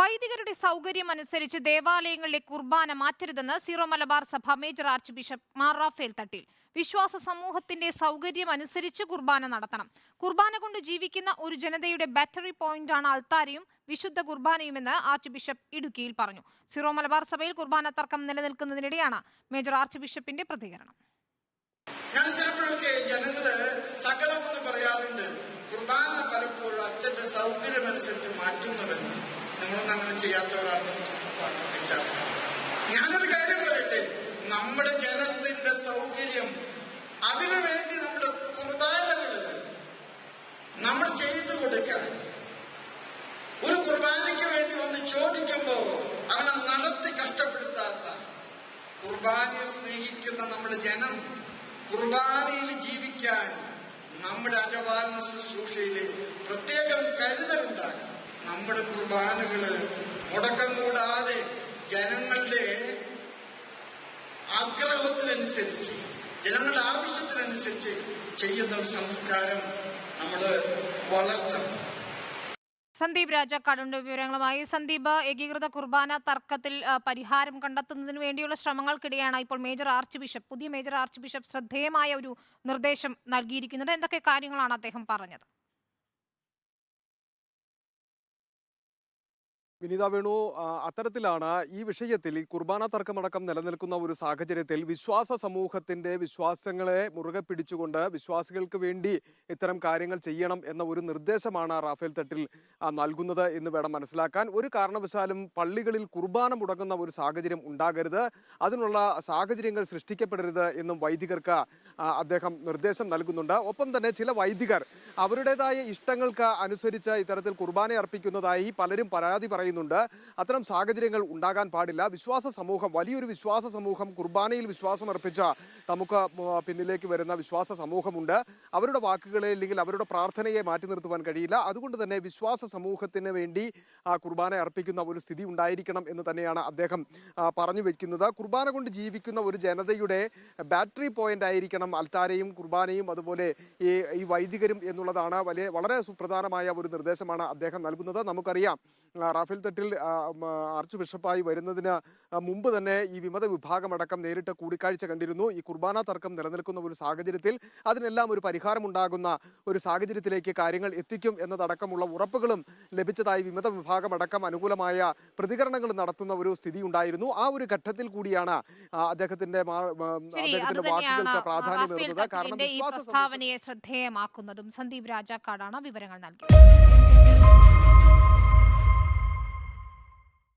വൈദികരുടെ സൗകര്യം അനുസരിച്ച് ദേവാലയങ്ങളിലെ കുർബാന മാറ്റരുതെന്ന് സീറോ മലബാർ സഭ major archbishop Mar Raphael Thattil. വിശ്വാസ സമൂഹത്തിന്റെ സൗകര്യം അനുസരിച്ച് കുർബാന നടത്തണം. കുർബാന കൊണ്ട് ജീവിക്കുന്ന ഒരു ജനതയുടെ ബാറ്ററി പോയിന്റ് പോയിന്റാണ് അൾത്താരയും വിശുദ്ധ കുർബാനയുമെന്ന് ആർച്ച് ബിഷപ്പ് ഇടുക്കിയിൽ പറഞ്ഞു. സീറോ മലബാർ സഭയിൽ കുർബാന തർക്കം നിലനിൽക്കുന്നതിനിടെയാണ് മേജർ ആർച്ച് ബിഷപ്പിന്റെ പ്രതികരണം. ഞാൻ ചിലപ്പോഴൊക്കെ ജനങ്ങൾ സകലം എന്ന് പറയാറുണ്ട്. കുർബാന പലപ്പോഴും അച്ഛന്റെ സൗകര്യം മാറ്റുന്നവരുണ്ട് നിങ്ങളൊന്നും അങ്ങനെ ചെയ്യാത്തവരാണ് ഞാനൊരു കാര്യം പറയട്ടെ? നമ്മുടെ ജനത്തിന്റെ സൗകര്യം അതിനു വേണ്ടി നമ്മുടെ കുർബാനകൾ നമ്മൾ ചെയ്തു കൊടുക്കാൻ. ഒരു കുർബാനയ്ക്ക് വേണ്ടി വന്ന് ചോദിക്കുമ്പോ അവനെ നടത്തി കഷ്ടപ്പെടുത്താത്ത കുർബാനയെ സ്നേഹിക്കുന്ന നമ്മുടെ ജനം കുർബാനയിൽ ജീവിക്കാൻ നമ്മുടെ അജവാൻ ശുശ്രൂഷയിൽ നമ്മുടെ കുർബാനകൾ മുടക്കം കൂടാതെ ജനങ്ങളുടെ ആഗ്രഹത്തിനനുസരിച്ച് ജനങ്ങളുടെ ആവശ്യത്തിനനുസരിച്ച് ചെയ്യുന്ന ഒരു സംസ്കാരം നമ്മൾ വളർത്തണം. സന്ദീപ് രാജാക്കാടുണ്ട് വിവരങ്ങളുമായി. സന്ദീപ് ഏകീകൃത കുർബാന തർക്കത്തിൽ പരിഹാരം കണ്ടെത്തുന്നതിന് വേണ്ടിയുള്ള ശ്രമങ്ങൾക്കിടെയാണ് ഇപ്പോൾ മേജർ ആർച്ച് ബിഷപ്പ് പുതിയ മേജർ ആർച്ച് ബിഷപ്പ് ശ്രദ്ധേയമായ ഒരു നിർദ്ദേശം നൽകിയിരിക്കുന്നത്. എന്തൊക്കെ കാര്യങ്ങളാണ് അദ്ദേഹം പറഞ്ഞത്? വിനീത വേണു അത്തരത്തിലാണ് ഈ വിഷയത്തിൽ ഈ കുർബാന തർക്കമടക്കം നിലനിൽക്കുന്ന ഒരു സാഹചര്യത്തിൽ വിശ്വാസ സമൂഹത്തിന്റെ വിശ്വാസങ്ങളെ മുറുകെ പിടിച്ചുകൊണ്ട് വിശ്വാസികൾക്ക് വേണ്ടി ഇത്തരം കാര്യങ്ങൾ ചെയ്യണം എന്ന ഒരു നിർദ്ദേശമാണ് റാഫേൽ തട്ടിൽ നൽകുന്നത് എന്ന് വേണം മനസ്സിലാക്കാൻ. ഒരു കാരണവശാലും പള്ളികളിൽ കുർബാന മുടങ്ങുന്ന ഒരു സാഹചര്യം ഉണ്ടാകരുത്. അതിനുള്ള സാഹചര്യങ്ങൾ സൃഷ്ടിക്കപ്പെടരുത് എന്നും വൈദികർക്ക് അദ്ദേഹം നിർദ്ദേശം നൽകുന്നുണ്ട്. ഒപ്പം തന്നെ ചില വൈദികർ അവരുടേതായ ഇഷ്ടങ്ങൾക്ക് അനുസരിച്ച് ഇത്തരത്തിൽ കുർബാന അർപ്പിക്കുന്നതായി പലരും പരാതി പറയുന്നുണ്ട്. അത്തരം സാഹചര്യങ്ങൾ ഉണ്ടാകാൻ പാടില്ല. വിശ്വാസ സമൂഹം വലിയൊരു വിശ്വാസ സമൂഹം കുർബാനയിൽ വിശ്വാസം അർപ്പിച്ച നമുക്ക് പിന്നിലേക്ക് വരുന്ന വിശ്വാസ സമൂഹമുണ്ട്. അവരുടെ വാക്കുകളെ അല്ലെങ്കിൽ അവരുടെ പ്രാർത്ഥനയെ മാറ്റി നിർത്തുവാൻ കഴിയില്ല. അതുകൊണ്ട് തന്നെ വിശ്വാസ സമൂഹത്തിന് വേണ്ടി കുർബാന അർപ്പിക്കുന്ന ഒരു സ്ഥിതി ഉണ്ടായിരിക്കണം എന്ന് തന്നെയാണ് അദ്ദേഹം പറഞ്ഞു വെക്കുന്നത്. കുർബാന കൊണ്ട് ജീവിക്കുന്ന ഒരു ജനതയുടെ ബാറ്ററി പോയിന്റ് ആയിരിക്കണം അൽത്താരയും കുർബാനയും അതുപോലെ ഈ ഈ വൈദികരും എന്നുള്ളതാണ് വലിയ വളരെ സുപ്രധാനമായ ഒരു നിർദ്ദേശമാണ് അദ്ദേഹം നൽകുന്നത്. നമുക്കറിയാം റാഫേൽ തട്ടിൽ ആർച്ച് ബിഷപ്പായി വരുന്നതിന് മുമ്പ് തന്നെ ഈ വിമത വിഭാഗമടക്കം നേരിട്ട് കൂടിക്കാഴ്ച കണ്ടിരുന്നു. ഈ കുർബാന തർക്കം നിലനിൽക്കുന്ന ഒരു സാഹചര്യത്തിൽ അതിനെല്ലാം ഒരു പരിഹാരമുണ്ടാകുന്ന ഒരു സാഹചര്യത്തിലേക്ക് കാര്യങ്ങൾ എത്തിക്കും എന്നതടക്കമുള്ള ഉറപ്പുകളും ലഭിച്ചതായി വിമത വിഭാഗമടക്കം അനുകൂലമായ പ്രതികരണങ്ങൾ നടത്തുന്ന ഒരു സ്ഥിതി ഉണ്ടായിരുന്നു. ആ ഒരു ഘട്ടത്തിൽ കൂടിയാണ് അദ്ദേഹത്തിന്റെ അദ്ദേഹത്തിന്റെ വാക്കുകൾക്ക് പ്രാധാന്യം റാഫേൽ കാരണം ഈ പ്രസ്താവനയെ ശ്രദ്ധേയമാക്കുന്നതും സന്ദീപ് രാജാക്കാടാണ് വിവരങ്ങൾ നൽകിയത്.